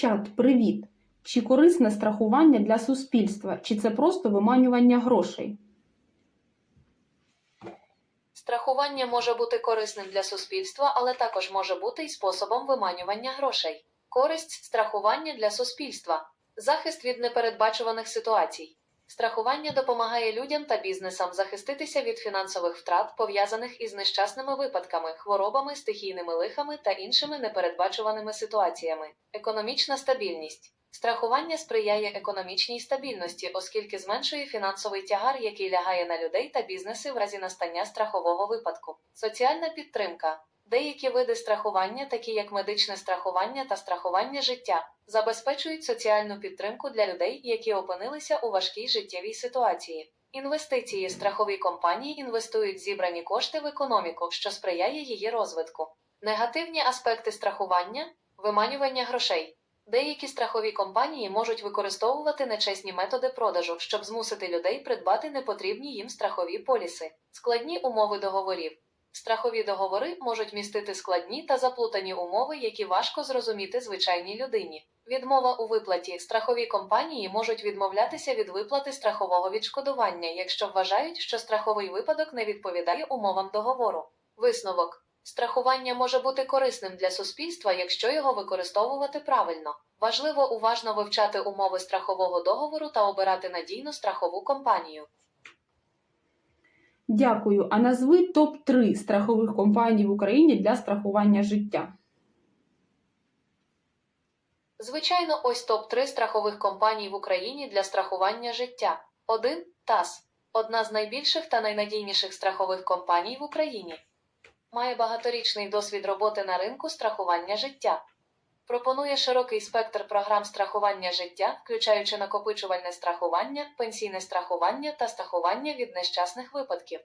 Чат, привіт! Чи корисне страхування для суспільства, чи це просто виманювання грошей? Страхування може бути корисним для суспільства, але також може бути і способом виманювання грошей. Користь страхування для суспільства, захист від непередбачуваних ситуацій. Страхування допомагає людям та бізнесам захиститися від фінансових втрат, пов'язаних із нещасними випадками, хворобами, стихійними лихами та іншими непередбачуваними ситуаціями. Економічна стабільність. Страхування сприяє економічній стабільності, оскільки зменшує фінансовий тягар, який лягає на людей та бізнеси в разі настання страхового випадку. Соціальна підтримка. Деякі види страхування, такі як медичне страхування та страхування життя, забезпечують соціальну підтримку для людей, які опинилися у важкій життєвій ситуації. Інвестиції страхові компанії інвестують зібрані кошти в економіку, що сприяє її розвитку. Негативні аспекти страхування виманювання грошей. Деякі страхові компанії можуть використовувати нечесні методи продажу, щоб змусити людей придбати непотрібні їм страхові поліси, складні умови договорів. Страхові договори можуть містити складні та заплутані умови, які важко зрозуміти звичайній людині. Відмова у виплаті страхові компанії можуть відмовлятися від виплати страхового відшкодування, якщо вважають, що страховий випадок не відповідає умовам договору. Висновок страхування може бути корисним для суспільства, якщо його використовувати правильно. Важливо уважно вивчати умови страхового договору та обирати надійну страхову компанію. Дякую. А назви топ-3 страхових компаній в Україні для страхування життя. Звичайно, ось топ-3 страхових компаній в Україні для страхування життя. 1. ТАС одна з найбільших та найнадійніших страхових компаній в Україні. Має багаторічний досвід роботи на ринку страхування життя. Пропонує широкий спектр програм страхування життя, включаючи накопичувальне страхування, пенсійне страхування та страхування від нещасних випадків.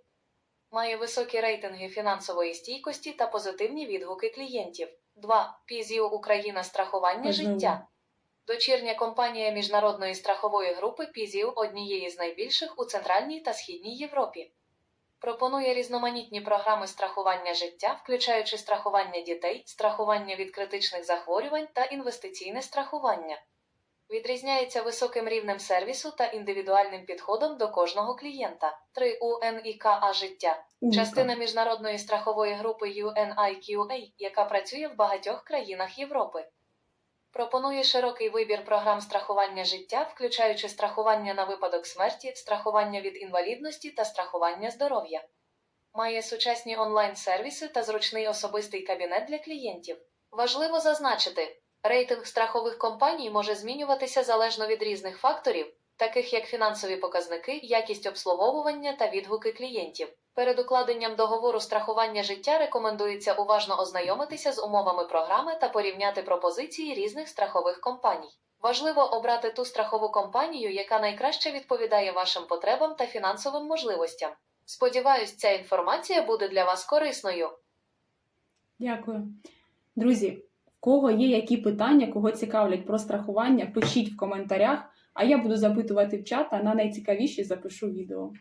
Має високі рейтинги фінансової стійкості та позитивні відгуки клієнтів. 2. Пізіо Україна страхування життя. Дочірня компанія міжнародної страхової групи Пізіо однієї з найбільших у Центральній та Східній Європі. Пропонує різноманітні програми страхування життя, включаючи страхування дітей, страхування від критичних захворювань та інвестиційне страхування. Відрізняється високим рівнем сервісу та індивідуальним підходом до кожного клієнта. 3. УНІКА життя. Частина міжнародної страхової групи UNIQA, яка працює в багатьох країнах Європи. Пропонує широкий вибір програм страхування життя, включаючи страхування на випадок смерті, страхування від інвалідності та страхування здоров'я. Має сучасні онлайн-сервіси та зручний особистий кабінет для клієнтів. Важливо зазначити, рейтинг страхових компаній може змінюватися залежно від різних факторів, таких як фінансові показники, якість обслуговування та відгуки клієнтів. Перед укладенням договору страхування життя рекомендується уважно ознайомитися з умовами програми та порівняти пропозиції різних страхових компаній. Важливо обрати ту страхову компанію, яка найкраще відповідає вашим потребам та фінансовим можливостям. Сподіваюсь, ця інформація буде для вас корисною. Дякую. Друзі, в кого є які питання, кого цікавлять про страхування, пишіть в коментарях, а я буду запитувати в чат, а на найцікавіші запишу відео.